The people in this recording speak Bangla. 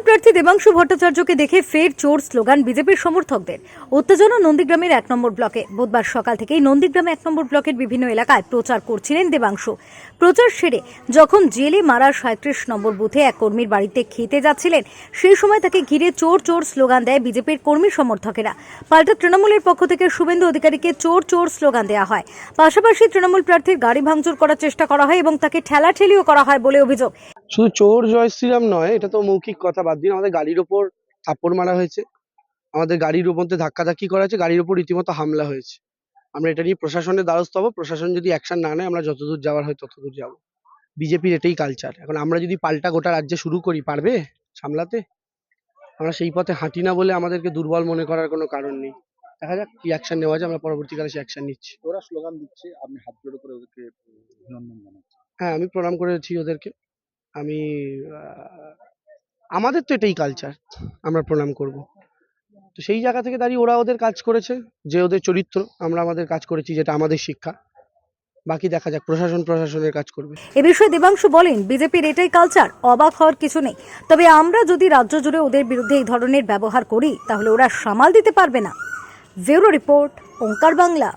তৃণমূল প্রার্থী দেবাংশু ভট্টাচার্যকে দেখে ফের চোর স্লোগান বিজেপির সমর্থকদের। উত্তেজনা নন্দীগ্রামের এক নম্বর ব্লকে। বুধবার সকাল থেকেই নন্দীগ্রামে এক নম্বর ব্লকের বিভিন্ন এলাকায় প্রচার করছিলেন দেবাংশু। প্রচার সেরে যখন জেলে মারা সাঁত্রিশ নম্বর বুথে এক কর্মীর বাড়িতে খেতে যাচ্ছিলেন, সেই সময় তাকে ঘিরে চোর চোর স্লোগান দেয় বিজেপির কর্মী সমর্থকেরা। পাল্টা তৃণমূলের পক্ষ থেকে শুভেন্দু অধিকারীকে চোর চোর স্লোগান দেওয়া হয়। পাশাপাশি তৃণমূল প্রার্থীর গাড়ি ভাঙচুর করার চেষ্টা করা হয় এবং তাকে ঠেলাঠেলিও করা হয় বলে অভিযোগ। শুধু চোর জয় শ্রীরাম নয় এটা তো মৌখিক কথা বাদ দিন আমাদের গাড়ির ওপর থাপ্পড় মারা হয়েছে। আমাদের গাড়ির মধ্যে ধাক্কাধাক্কি করা হয়েছে গাড়ির ওপর রীতিমতো হামলা হয়েছে। আমরা এটা নিয়ে প্রশাসনের দ্বারস্থ হব। প্রশাসন যদি অ্যাকশন না নেয় আমরা যতদূর যাওয়ার হয় ততদূর যাব। বিজেপির এটাই কালচার এখন আমরা যদি পাল্টা গোটা রাজ্যে শুরু করি পারবে সামলাতে? আমরা সেই পথে হাঁটি না বলে আমাদেরকে দুর্বল মনে করার কোনো কারণ নেই। দেখা যাক কি অ্যাকশন নেওয়া যায় আমরা পরবর্তীকালে সে অ্যাকশন নিচ্ছি। ওরা স্লোগান দিচ্ছে আপনি হাত জোড়ো করে ওদেরকে অভিনন্দন জানাচ্ছেন হ্যাঁ আমি প্রণাম করেছি ওদেরকে। আমি আমাদের তো এটাই কালচার আমরা প্রণাম করব। তো সেই জায়গা থেকে দাঁড়িয়ে ওরা ওদের কাজ করেছে, যে ওদের চরিত্র, আমরা আমাদের কাজ করেছি যেটা আমাদের শিক্ষা। বাকি দেখা যাক, প্রশাসন প্রশাসনের কাজ করবে। এ বিষয়ে দেবাংশু বলেন, বিজেপির এটাই কালচার অবাক হওয়ার কিছু নেই। তবে আমরা যদি রাজ্য জুড়ে ওদের বিরুদ্ধে এই ধরনের ব্যবহার করি, তাহলে ওরা সামাল দিতে পারবে না। Bureau report, Onkar Bangla.